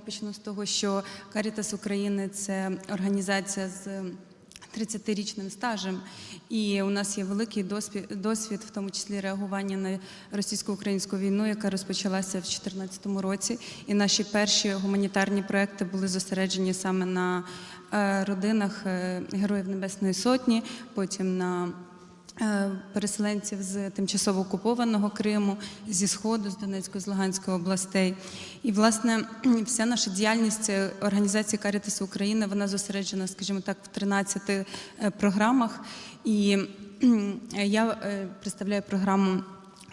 Почну з того, що Карітас України це організація з 30-річним стажем, і у нас є великий досвід, в тому числі реагування на російсько-українську війну, яка розпочалася в 2014 році. І наші перші гуманітарні проекти були зосереджені саме на е, родинах е, Героїв Небесної Сотні, потім на переселенців з тимчасово окупованого Криму, зі Сходу, з Донецької, з Луганської областей. І, власне, вся наша діяльність е, організації Карітас України вона зосереджена, скажімо так, в 13 е, програмах. І я е, представляю програму.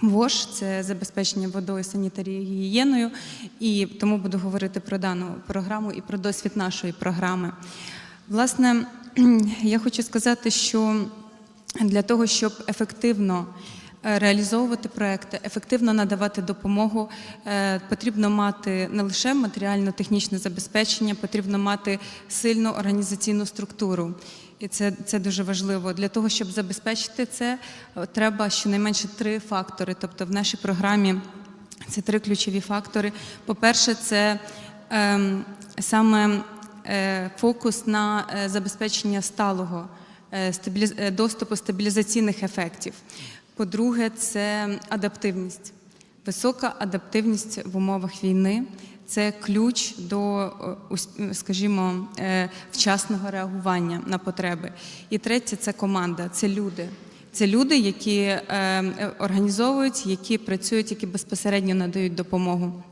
ВОЖ це забезпечення водою, санітарією, гігієною, і тому буду говорити про дану програму і про досвід нашої програми. Власне, я хочу сказати, що для того, щоб ефективно е, реалізовувати проекти, ефективно надавати допомогу, е, потрібно мати не лише матеріально-технічне забезпечення, потрібно мати сильну організаційну структуру. І це, це дуже важливо. Для того, щоб забезпечити це, е, треба щонайменше три фактори. Тобто в нашій програмі це три ключові фактори. По-перше, це ем, саме е, фокус на е, забезпечення сталого е, е, доступу стабілізаційних ефектів. По-друге, це адаптивність. Висока адаптивність в умовах війни це ключ до, е, скажімо, е, вчасного реагування на потреби. І третє це команда, це люди. Це люди, які е, е, організовують, які працюють, які безпосередньо надають допомогу.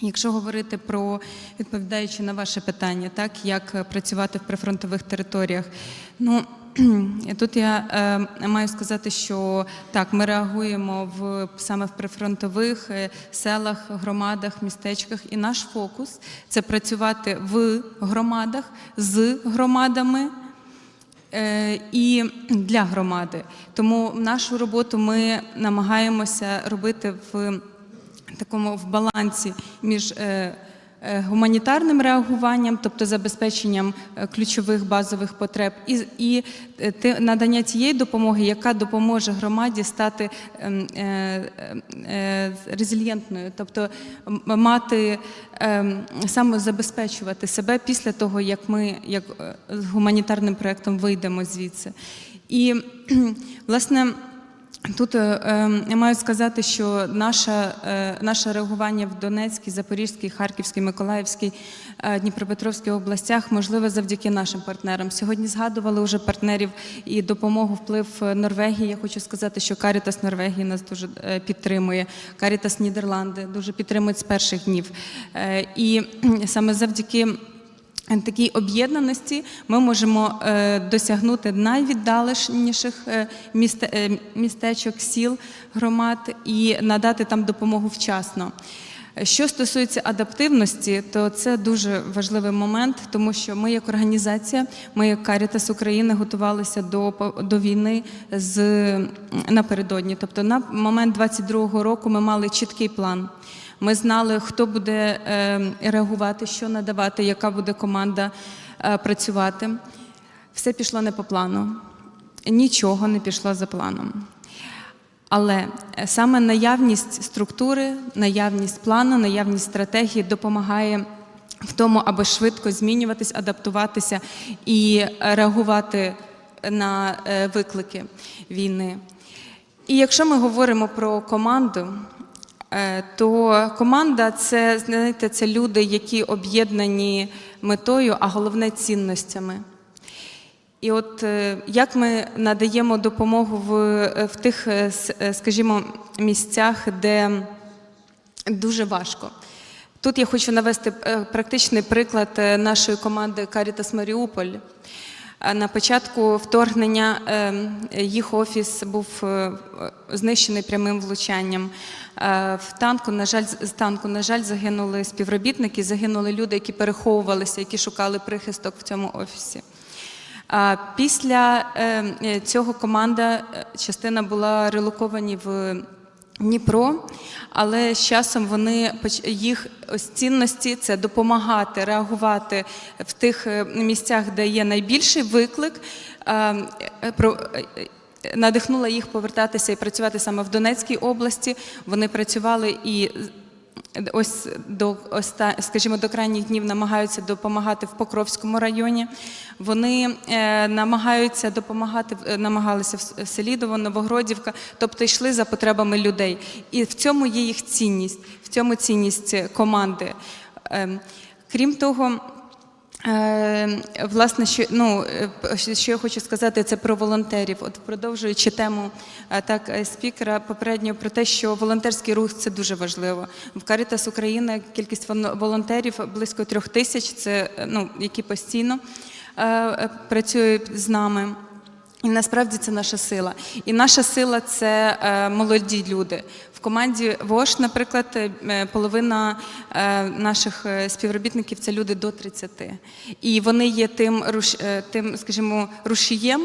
Якщо говорити про відповідаючи на ваше питання, так як е, працювати в прифронтових територіях, ну тут я е, маю сказати, що так, ми реагуємо в саме в прифронтових е, селах, громадах, містечках, і наш фокус це працювати в громадах з громадами. Е, і для громади. Тому нашу роботу ми намагаємося робити в такому в балансі між е, гуманітарним реагуванням, тобто забезпеченням е, ключових базових потреб, і, і е, надання тієї допомоги, яка допоможе громаді стати ем, е, е, е, резильєнтною, тобто мати ем, самозабезпечувати себе після того, як ми як е, з гуманітарним проєктом вийдемо звідси. І власне. Тут е, е, я маю сказати, що наша, е, наше реагування в Донецькій, Запорізькій, Харківській, Миколаївській, е, Дніпропетровській областях можливе завдяки нашим партнерам. Сьогодні згадували вже партнерів і допомогу вплив Норвегії. Я хочу сказати, що Карітас Норвегії нас дуже підтримує. Карітас Нідерланди дуже підтримують з перших днів. І саме завдяки. Такій об'єднаності ми можемо е, досягнути найвіддаленіших е, е, містечок, сіл, громад і надати там допомогу вчасно. Що стосується адаптивності, то це дуже важливий момент, тому що ми, як організація, ми як Карітас України, готувалися до, до війни з напередодні. Тобто, на момент 22-го року ми мали чіткий план. Ми знали, хто буде е, реагувати, що надавати, яка буде команда е, працювати. Все пішло не по плану, нічого не пішло за планом. Але е, саме наявність структури, наявність плану, наявність стратегії допомагає в тому, аби швидко змінюватись, адаптуватися і реагувати на е, виклики війни. І якщо ми говоримо про команду, е, то команда це знаєте, це люди, які об'єднані метою, а головне цінностями. І от е, як ми надаємо допомогу в, е, в тих, е, скажімо, місцях, де дуже важко. Тут я хочу навести практичний приклад нашої команди Caritas Маріуполь. На початку вторгнення їх офіс був знищений прямим влучанням. В танку, на жаль, з танку, на жаль, загинули співробітники, загинули люди, які переховувалися, які шукали прихисток в цьому офісі. Після е, е, цього команда е, частина була релоковані в Дніпро, але з часом вони їх ось цінності це допомагати реагувати в тих місцях, де є найбільший виклик. Надихнула їх повертатися і працювати саме в Донецькій області. Вони працювали і ось до оста, скажімо, до крайніх днів намагаються допомагати в Покровському районі. Вони е, намагаються допомагати, е, намагалися в Селідово, Новогродівка, тобто йшли за потребами людей. І в цьому є їх цінність, в цьому цінність е, команди. Ем, Крім того, Власне, що ну е, що я хочу сказати, це про волонтерів. От продовжуючи тему е, так е, спікера попередньо про те, що волонтерський рух це дуже важливо. В Caritas Україна кількість волонтерів близько трьох тисяч. Це е, ну які постійно е, е, працюють з нами. І насправді це наша сила. І наша сила це е, молоді люди. В команді ВОШ, наприклад, е, половина е, наших співробітників це люди до 30. І вони є тим, тим скажімо, рушієм.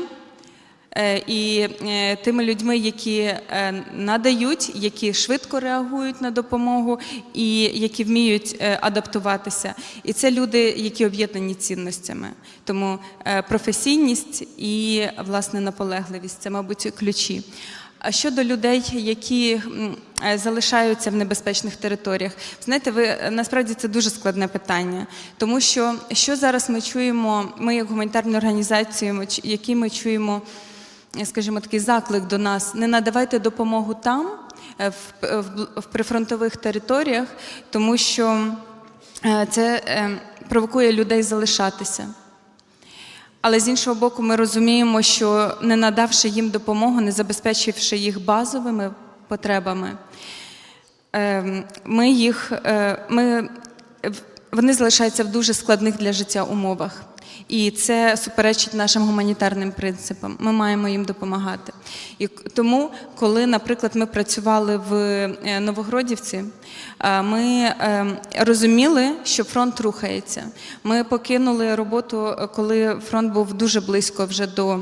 Е, І е, тими людьми, які е, надають, які швидко реагують на допомогу і які вміють адаптуватися. І це люди, які об'єднані цінностями. Тому професійність і власне наполегливість це, мабуть, ключі. А щодо людей, які залишаються в небезпечних територіях, знаєте, ви насправді це дуже складне питання, тому що що зараз ми чуємо, ми як гуманітарні організації, які ми чуємо скажімо, такий заклик до нас: не надавайте допомогу там, е, в, в, в прифронтових територіях, тому що е, це е, провокує людей залишатися. Але з іншого боку, ми розуміємо, що не надавши їм допомогу, не забезпечивши їх базовими потребами, ми їх, е, ми, вони залишаються в дуже складних для життя умовах. І це суперечить нашим гуманітарним принципам. Ми маємо їм допомагати. І тому, коли, наприклад, ми працювали в е, Новогродівці, е, ми е, розуміли, що фронт рухається. Ми покинули роботу, коли фронт був дуже близько вже до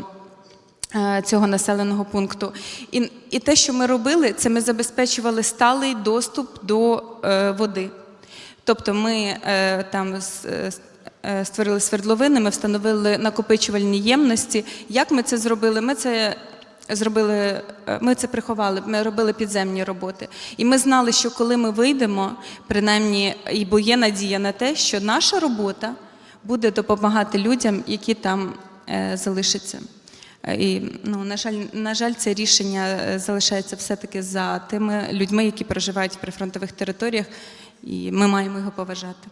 цього населеного пункту. І, і те, що ми робили, це ми забезпечували сталий доступ до е, води. Тобто ми е, там е, створили свердловини, ми встановили накопичувальні ємності. Як ми це зробили? Ми це зробили, е, ми це приховали, ми робили підземні роботи. І ми знали, що коли ми вийдемо, принаймні, і бо є надія на те, що наша робота буде допомагати людям, які там е, залишаться. Е, І ну на жаль, на жаль, це рішення е, залишається все-таки за тими людьми, які проживають в прифронтових територіях, і ми маємо його поважати.